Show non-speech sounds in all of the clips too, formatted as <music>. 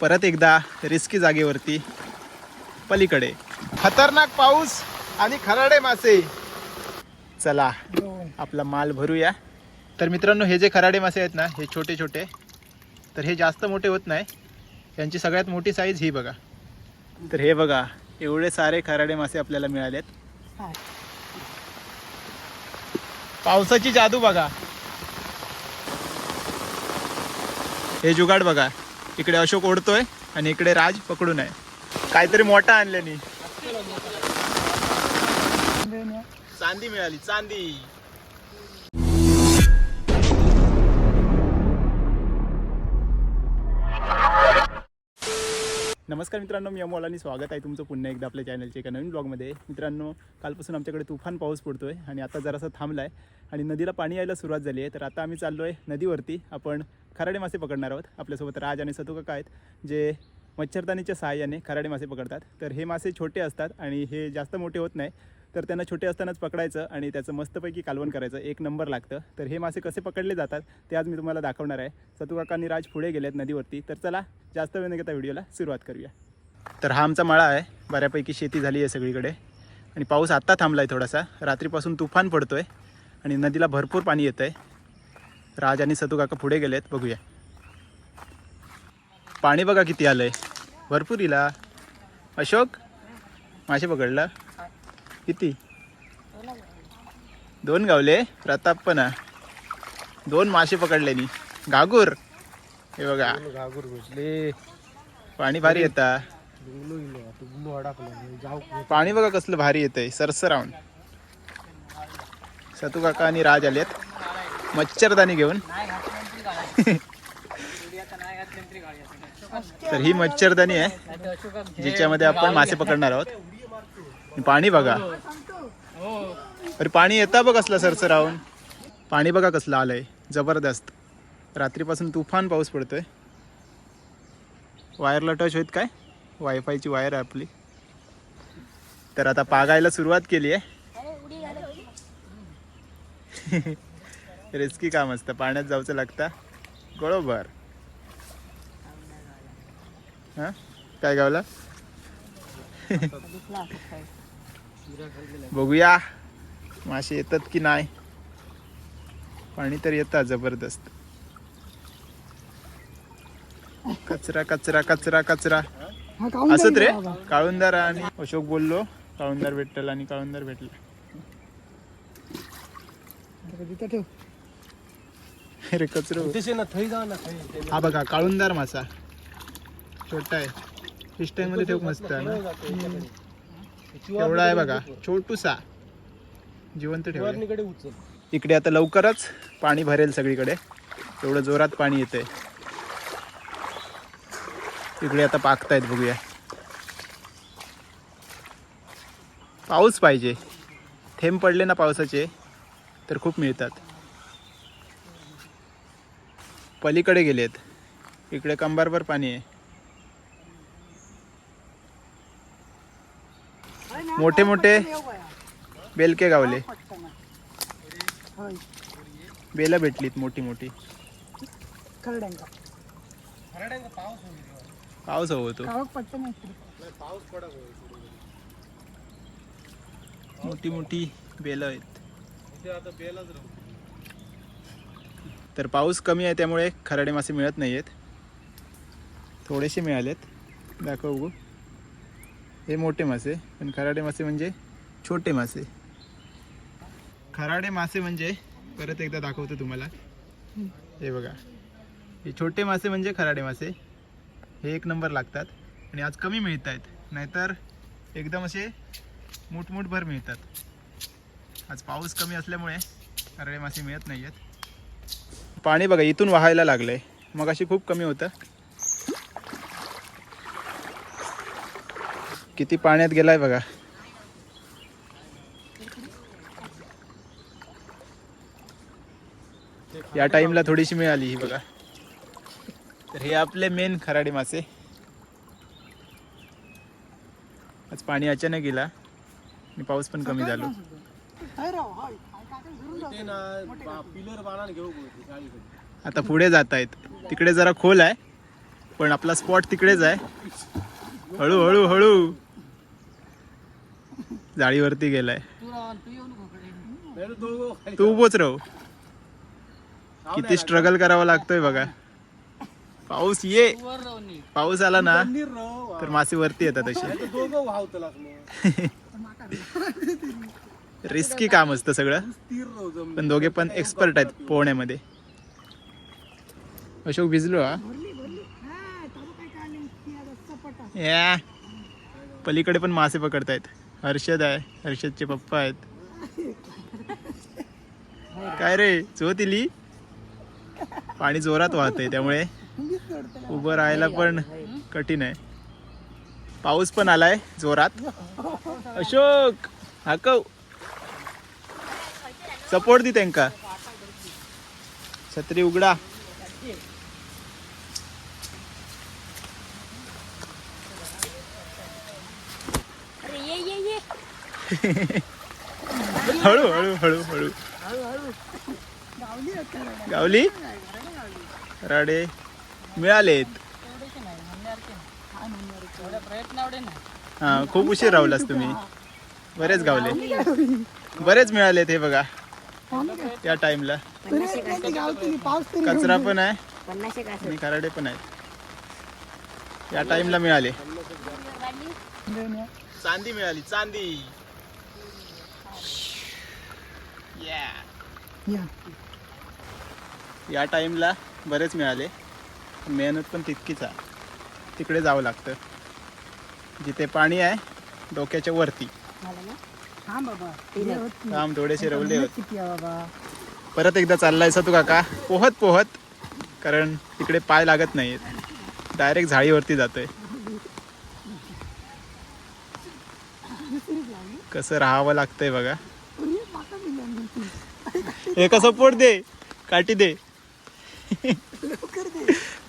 परत एकदा रिस्की जागेवरती पलीकडे. खतरनाक पाऊस आणि खराडे मासे. चला आपला माल भरूया. तर मित्रांनो हे जे खराडे मासे आहेत ना हे छोटे छोटे तर हे जास्त मोठे होत नाही. यांची सगळ्यात मोठी साईज ही बघा. तर हे बघा एवढे सारे खराडे मासे आपल्याला मिळालेत. पावसाची जादू बघा. हे जुगाड बघा. इकडे अशोक ओढतोय आणि इकडे राज पकडून आहे. काहीतरी मोठा आणल्यानी. चांदी मिळाली चांदी. नमस्कार मित्रांनो मी अमोल आणि स्वागत आहे तुमचं पुन्हा एकदा आपल्या चॅनलच्या एका नवीन ब्लॉगमध्ये. मित्रांनो कालपासून आमच्याकडे तुफान पाऊस पडतोय आणि आता जरासा थांबला आहे आणि नदीला पाणी यायला सुरुवात झाली आहे. तर आता आम्ही चाललो आहे नदीवरती. आपण खराडे मासे पकडणार आहोत. आपल्यासोबत राज आणि सतुका आहेत जे मच्छरदानीच्या सहाय्याने खराडे मासे पकडतात. तर हे मासे छोटे असतात आणि हे जास्त मोठे होत नाही. तर त्यांना छोटे असतानाच पकडायचं आणि त्याचं मस्तपैकी कालवण करायचं. एक नंबर लागतं. तर हे मासे कसे पकडले जातात ते आज मी तुम्हाला दाखवणार आहे. सतुकाकांनी राज पुढे गेलेत नदीवरती. तर चला जास्त वेळ न घेता व्हिडिओला सुरुवात करूया. तर हा आमचा मळा आहे. बऱ्यापैकी शेती झाली आहे सगळीकडे. आणि पाऊस आत्ता थांबला आहे थोडासा. रात्रीपासून तुफान पडतो आहे आणि नदीला भरपूर पाणी येतं आहे राज आणि सतुकाका पुढे गेलेत. बघूया. पाणी बघा किती आलं आहे भरपूर इला. अशोक मासे पकडला. किती? दोन गावले. प्रताप पण. दोन मासे पकडले नी. गागूर हे बघा. घागूर घुसले. पाणी भारी येता. पाणी बघा कसलं भारी येतंय. सरसरावून. सतू काका आणि राज आलेत. मच्छरदाणी घेऊन. तर ही मच्छरदाणी आहे जिच्यामध्ये आपण मासे पकडणार आहोत. पाणी बघा. अरे पाणी येतं बघ कसलं सरसरावून. पाणी बघा कसलं आलंय. जबरदस्त. रात्रीपासून तुफान पाऊस पडतोय. वायरला टच होत काय? वायफायची वायर आहे आपली. तर आता पागायला सुरुवात केली आहे. <laughs> रिस्की काम असतं. पाण्यात जाऊचं लागतं. बरोबर. हा? काय गावला? <laughs> बघूया. मासे येतात की नाही? पाणी तर येतात जबरदस्त. कचरा कचरा कचरा कचरा. असत रे? काळुंदार आणि अशोक बोललो. काळुंदार भेटल आणि काळुंदार भेटला. ठेव. अरे कचरो. तसे ना थई जा ना थई हा बघा काळुंदार मासा. छोटा आहे. फिश टँकमध्ये ठेव मस्त आहे ना? एवढा आहे बघा. छोटूसा. जिवंत ठेव उचल. इकडे आता लवकरच पाणी भरेल सगळीकडे. एवढं जोरात पाणी येतंय. इकडे आता पाकतायत बघूया. पाऊस पाहिजे. थेंब पडले ना पावसाचे तर खूप मिळतात. पलीकडे गेलेत. इकडे कंबारभर पाणी आहे. मोठे मोठे बेलके गावले. बेला भेटलीत मोठी मोठी. पाऊस हवं होतो. मोठी मोठी बेल आहेत. आता राहू तर पाऊस कमी आहे त्यामुळे खराडे मासे मिळत नाही आहेत थोडेसे मिळालेत. दाखव बघू. हे मोठे मासे पण खराडे मासे म्हणजे छोटे मासे. खराडे मासे म्हणजे परत एकदा दाखवतो तुम्हाला. हे बघा. हे छोटे मासे म्हणजे खराडे मासे. हे एक नंबर लागतात आणि आज कमी मिळत आहेत नाहीतर एकदम असे मुठमुठभर मिळतात. आज पाऊस कमी असल्यामुळे खराडे मासे मिळत नाही आहेत पाणी बघा इथून वाहायला लागलंय. मग अशी खूप कमी होतं. किती पाण्यात गेलाय बघा. या टाइमला थोडीशी मिळाली ही बघा. तर हे आपले मेन खराडे मासे. आज पाणी अचानक गेला. आणि पाऊस पण कमी झालो. पिलर घेऊ आता पुढे जात आहेत तिकडे जरा खोल आहे पण आपला स्पॉट तिकडेच आहे. हळू हळू हळू. जाळीवरती गेलाय. तू उभोच राहू. किती स्ट्रगल करावा लागतोय बघा. पाऊस ये. पाऊस आला ना. तर मासे वरती येतात असे. <laughs> रिस्की काम असतं सगळं. पण दोघे पण एक्सपर्ट आहेत पोहण्यामध्ये. अशोक भिजलो हा? या. पलीकडे पण मासे पकडतायत. हर्षद आहे हर्षदचे पप्पा आहेत. काय रे चो इली? पाणी जोरात वाहत आहे त्यामुळे. उभं राहायला पण कठीण आहे. पाऊस पण आलाय जोरात. अशोक हाकव. सपोर्ट दी त्यांका. छत्री उघडा. हळू हळू हळू हळू. गावली? राडे. मिळालेत. हा खूप उशीर राहुलास तुम्ही. बरेच गावले. बरेच मिळालेत हे बघा. या टाइमला कचरा पण आहे. आणि खराडे पण आहेत. या टाइमला मिळाले. चांदी मिळाली चांदी. Yeah. या टाइमला बरेच मिळाले. मेहनत पण तितकीच आहे. तिकडे जावं लागतं. जिथे पाणी आहे डोक्याच्या वरती. काम थोडेसे रवले होते. परत एकदा चाललाय तू काका. पोहत पोहत. कारण तिकडे पाय लागत नाहीत. डायरेक्ट झाडीवरती जातोय. कसं राहावं लागतंय बघा. एका सपोर्ट दे? काठी दे.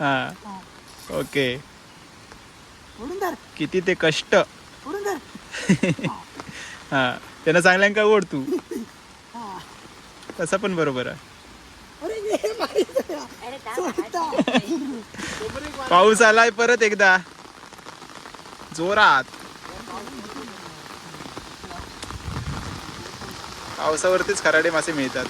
हा. ओके. किती ते कष्ट. <laughs> हा त्यांना सांगल्या का ओढ तू. तसं पण बरोबर आहे. <laughs> पाऊस आलाय परत एकदा. जोरात. पावसावरतीच खराडे मासे मिळतात.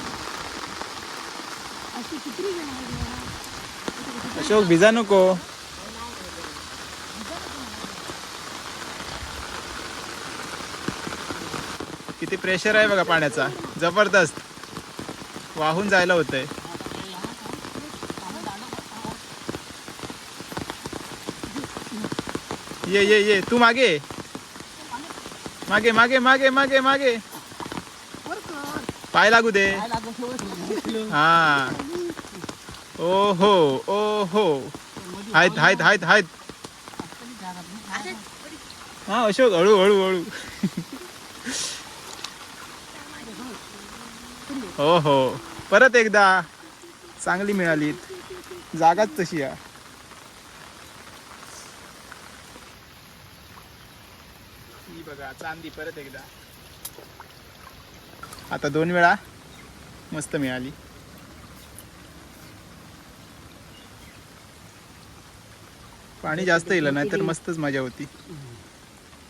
अशोक भिजा नको. प्रेशर आहे बघा पाण्याचा. जबरदस्त. वाहून जायला होतंय. ये ये ये. तू मागे. मागे मागे मागे मागे मागे. पाय लागू दे. हा. ओ हो ओ हो आहेत आहेत आहेत आहेत हा अशोक हळू हळू हळू. हो हो. परत एकदा चांगली मिळाली जागाच तशी आहे ही बघा चांदी परत एकदा. आता दोन वेळा मस्त मिळाली. पाणी जास्त येईल नाही तर मस्तच मजा होती.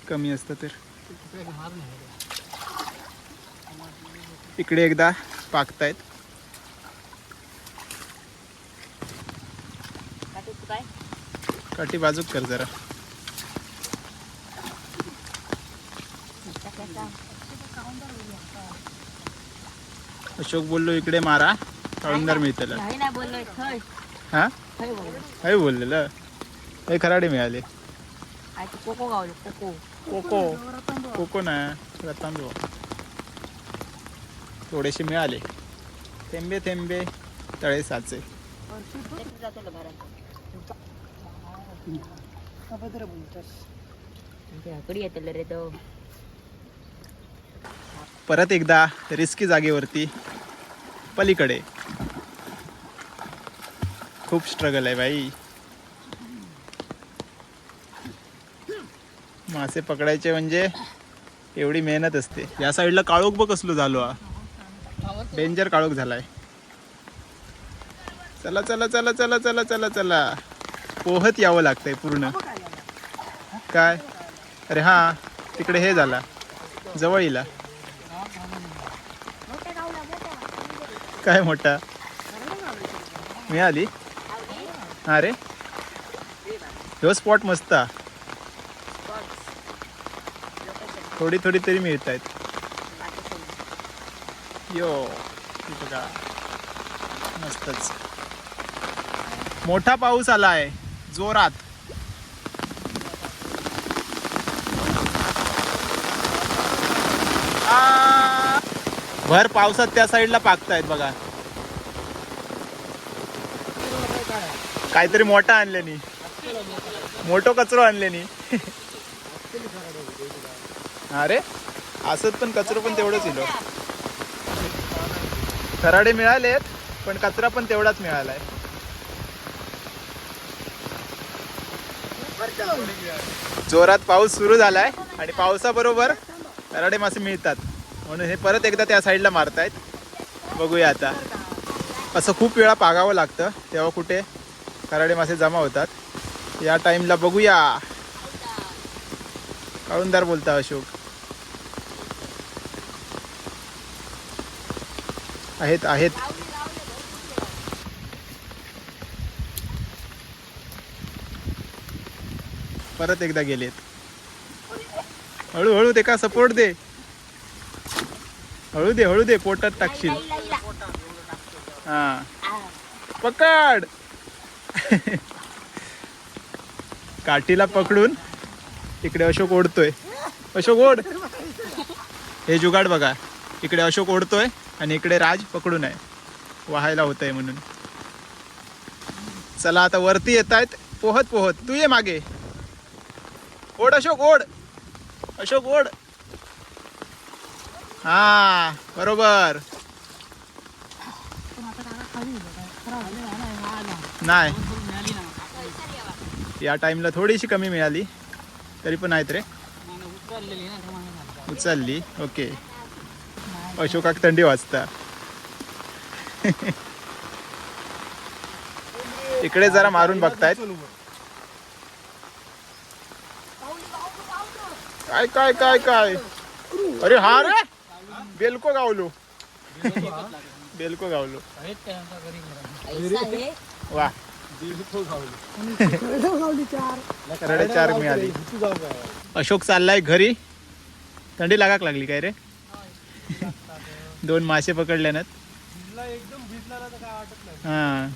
कमी असतं तर. इकडे एकदा पाकतायत. काठी बाजूक कर जरा. अशोक बोललो इकडे मारा. तळंदार मिळतलं. हा? काय बोललेलं. हे खराडे मिळाले. Cocoa cocoa. कोको. कोको ना रतांदूळ थोडेसे मिळाले. थेंबे थेंबे तळे साचे. परत एकदा रिस्की जागेवरती पलीकडे. खूप स्ट्रगल आहे बाई. मासे पकडायचे म्हणजे एवढी मेहनत असते. या साईडला काळोख बघ कसलो झालो हा. डेंजर काळोख झालाय. चला चला चला चला चला चला चला. पोहत यावं लागतंय पूर्ण. काय? अरे हा तिकडे हे झाला. जवळीला काय मोठा? मिळाली हा रे. ह्यो स्पॉट मस्त हा. थोडी थोडी तरी मिळत आहेत यो बघा. मस्तच. मोठा पाऊस आलाय. जोरात. भर पावसात त्या साईडला पाकतायत बघा. काहीतरी मोठा आणल्यानी. मोठो कचरो आणल्यानी. <laughs> अरे असत पण कचरो पण तेवढंच इलो खराडे मिळालेत पण कचरा पण तेवढाच मिळालाय. जोरात पाऊस सुरू झालाय आणि पावसाबरोबर खराडे मासे मिळतात. म्हणून हे परत एकदा त्या साईडला मारतायत. बघूया आता. असं खूप वेळा पागावं लागतं तेव्हा कुठे खराडे मासे जमा होतात. या टाईमला बघूया. काळुंदार बोलता अशोक. आहेत आहेत. परत एकदा गेलेत. हळूहळू ते का सपोर्ट दे. हळू दे हळू दे पोटात टाकशील. हा. पकड. <laughs> काठीला पकडून इकडे अशोक ओढतोय. अशोक ओढ. हे जुगाड बघा. इकडे अशोक ओढतोय. आणि इकडे राज पकडून आहे. वाहायला होत आहे म्हणून. चला आता वरती येत आहेत पोहत पोहत. तू ये मागे. ओढ अशोक ओढ. अशोक ओढ. हा बरोबर. नाही. या टाइमला थोडीशी कमी मिळाली. तरी पण आहेत रे. उचलली. ओके. अशोकाक थंडी वाजता. इकडे जरा मारून बघतायत. काय काय काय काय? अरे हा रे. बेलको गावलो. बेलको गावलो. वा. रडे चार मिळाली अशोक चाललाय घरी. थंडी लागाक लागली काय रे? दोन मासे भिजला ना तर काय वाटत नाही. हा.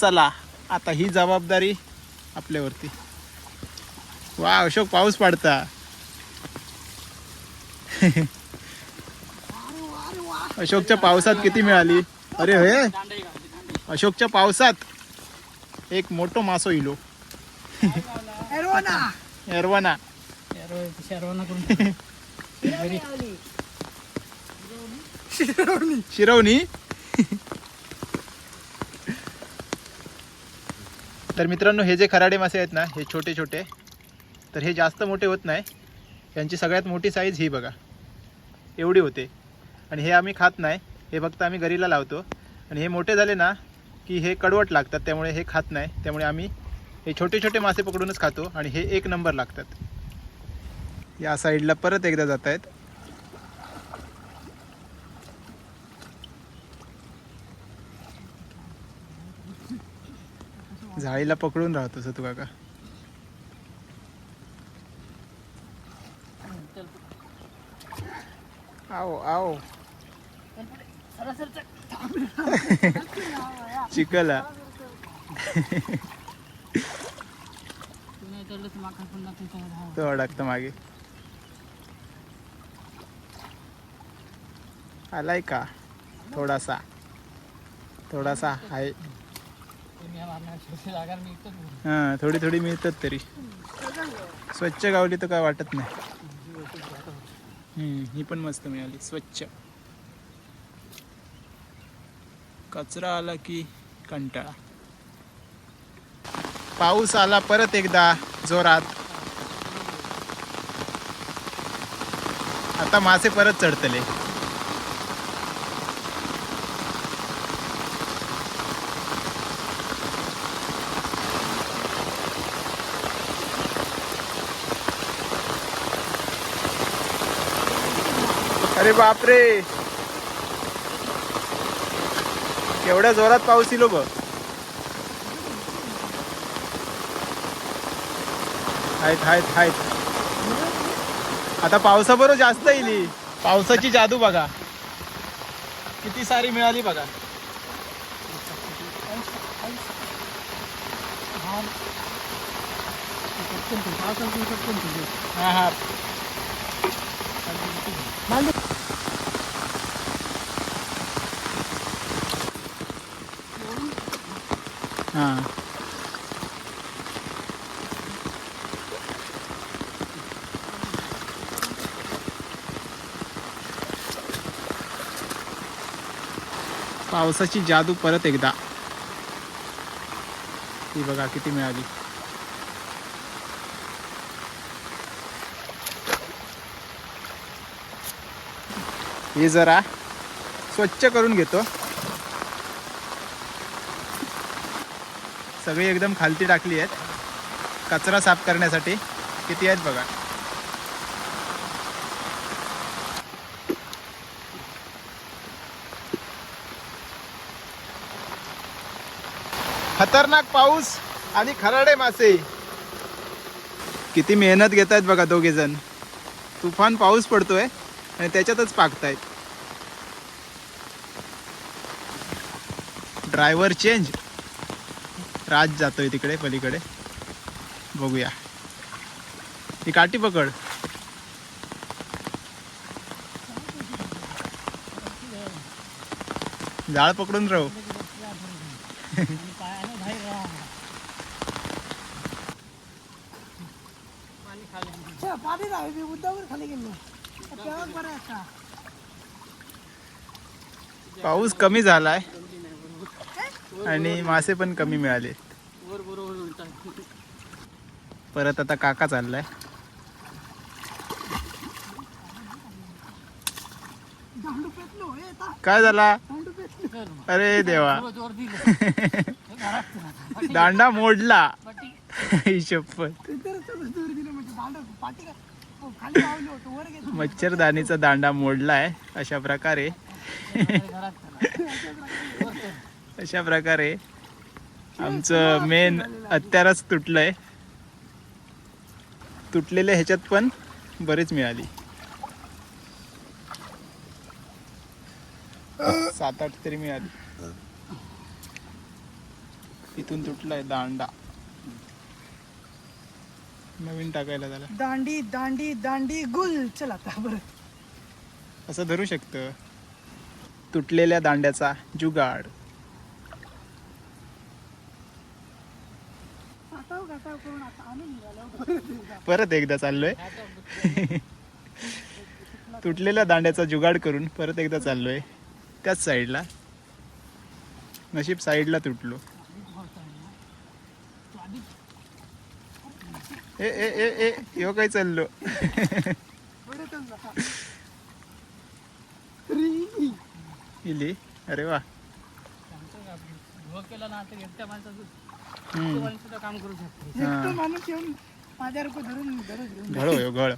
चला आता ही जबाबदारी आपल्यावरती. वा अशोक पाऊस पाडता. अशोकच्या पावसात किती मिळाली? अरे हे. अशोकच्या पावसात एक मोठो मासो इलो. एरवाना. <laughs> शिरवणी. तर मित्रांनो हे जे खराडे मासे आहेत ना हे छोटे छोटे तर हे जास्त मोठे होत नाही. यांची सगळ्यात मोठी साईज ही बघा. एवढी होते. आणि हे आम्ही खात नाही. हे फक्त आम्ही घरीला लावतो. आणि हे मोठे झाले ना की हे कडवट लागतात त्यामुळे हे खात नाही. त्यामुळे आम्ही हे छोटे छोटे मासे पकडूनच खातो. आणि हे एक नंबर लागतात. या साईडला परत एकदा जात आहेत झाळीला पकडून राहतोस तू काका. आओ आओ. चिकला तो अडकतं मागे. आलाय का? थोडासा. थोडासा हाय. हां थोडी थोडी मिळतात तरी. स्वच्छ गावली तर काय वाटत नाही. ही पण मस्त मिळाली स्वच्छ. कचरा आला की कंटाळा. पाऊस आला परत एकदा जोरात. आता मासे परत चढतले. अरे बापरे. एवढ्या जोरात पाऊस येलो हो बघ. आहेत आहेत आहेत आता पावसाबरोबर जास्त येईल पावसाची जादू बघा. किती सारी मिळाली बघा. हा हा. हा पावसाची जादू परत एकदा ती बघा किती मिळाली हे जरा स्वच्छ करून घेतो. सगळी एकदम खालती टाकली आहेत. कचरा साफ करण्यासाठी किती आहेत बघा. खतरनाक पाऊस आणि खराडे मासे. किती मेहनत घेत आहेत बघा दोघे जण तुफान पाऊस पडतोय. आणि त्याच्यातच पाकतायत. ड्रायव्हर चेंज राज जातोय तिकडे पलीकडे. बघूया. ही काठी पकड. जाळ पकडून राहू. पाणी नाही उद्यावर खाली गेलो. पाऊस कमी झालाय. आणि मासे पण कमी मिळाले. परत आता काका चाललाय. काय झाला? अरे देवा. दांडा मोडला. <laughs> ही <laughs> मच्छरदाणीचा दांडा मोडलाय अशा प्रकारे. <laughs> अशा प्रकारे आमचं मेन अत्यारच तुटलंय. तुटलेल्या ह्याच्यात पण बरेच मिळाली. सात आठ तरी मिळाली. इथून तुटलाय दांडा. नवीन टाकायला त्याला. दांडी दांडी दांडी गुल. चल आता बरं. असं धरू शकतं. तुटलेल्या दांड्याचा जुगाड. करून आता निघालो परत एकदा चाललोय. तुटलेल्या दांड्याचा जुगाड करून परत एकदा चाललोय. त्याच साईडला नशीब साईडला तुटलो. ए ए ए ए यो काय चाललो? इली? अरे वा. केला ना आता एकट्या माणसाचं हम्म. सुद्धा काम करू शकतो. एकटं माणूस येऊन माझ्या रुपये धरून धरून घेऊन घळ होयो घळ.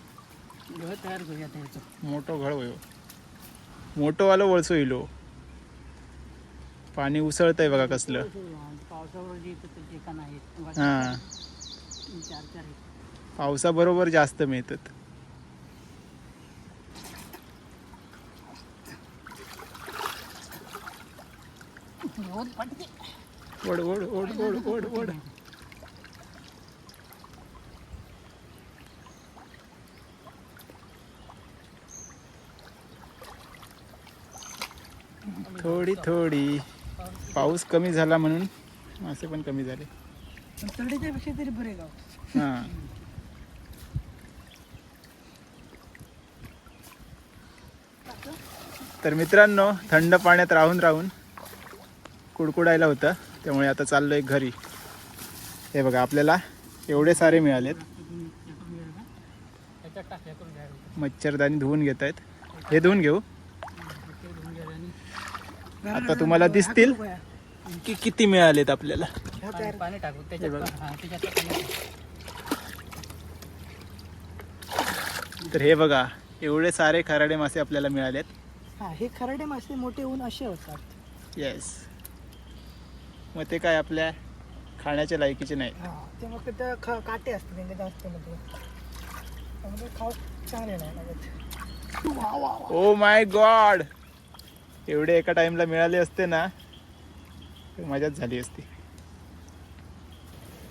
घर तयार करूया त्याचं मोठो घळ होयो. मोठो वालो वळसो इलो. पाणी उसळतंय बघा कसलं. पावसावर जे ठिकाण हा. चार चार. पावसाबरोबर जास्त मिळतात. ओढ ओढ ओढ ओढ ओढ ओढ. थोडी थोडी. पाऊस कमी झाला म्हणून मासे पण कमी झाले. हा. तर मित्रांनो थंड पाण्यात राहून राहून कुडकुडायला होतं. त्यामुळे आता चाललोय घरी. हे बघा आपल्याला एवढे सारे मिळालेत. मच्छरदानी मच्छरदाणी धुवून घेत आहेत. हे धुवून घेऊ. आता तुम्हाला दिसतील की किती मिळालेत आपल्याला. तर हे बघा एवढे सारे खराडे मासे आपल्याला मिळालेत. हा हे खराडे मासे मोठे होऊन असे होतात. येस मग ते काय आपल्या खाण्याच्या लायकीचे नाही. हा ते मग त्या ख काटे असते त्यांचे जास्त मध्ये त्यामुळे खाऊ चांगले नाही लागत. वा वा वा. ओ माय गॉड एवढे एका टाइमला मिळाले असते ना तर मजाच झाली असती.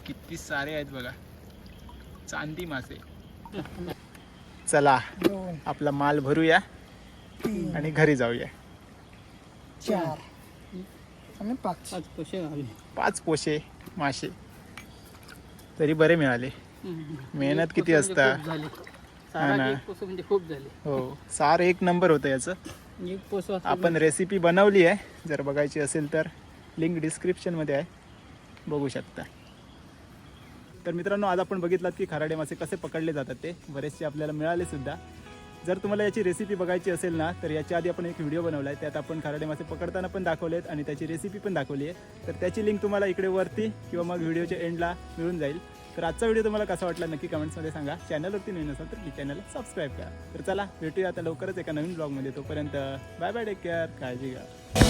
किती सारे आहेत बघा. चांदी मासे. <laughs> चला दोन. आपला माल भरूया. आणि घरी जाऊया. चार. आणि पाच. पाच पोषे घालले पाच पोशे मासे. तरी बरे मिळाले. मेहनत किती असता? हा म्हणजे खूप झाले. हो. सार एक नंबर होतं याचं. एक पोसं असलं आपण रेसिपी बनवली आहे. जर बघायची असेल तर लिंक डिस्क्रिप्शनमध्ये आहे. बघू शकता. तर मित्रांनो आज आपण बघितलात की खराडे मासे कसे पकडले जातात ते. बरेचसे आपल्याला मिळाले सुद्धा जर तुम्हाला याची रेसिपी बघायची असेल ना तर याच्या आधी आपण एक व्हिडिओ बनवला आहे त्यात आपण खराडे मासे पकडताना पण दाखवलेत आणि त्याची रेसिपी पण दाखवली आहे. तर त्याची लिंक तुम्हाला इकडे वरती किंवा मग व्हिडिओच्या एंडला मिळून जाईल. तर आजचा व्हिडिओ तुम्हाला कसा वाटला नक्की कमेंट्समध्ये सांगा. चॅनलवरती नवीन असाल तर प्लीज चॅनलला सबस्क्राईब करा. तर चला भेटूया आता लवकरच एका नवीन ब्लॉगमध्ये तोपर्यंत बाय बाय टेक केअर काळजी घ्या.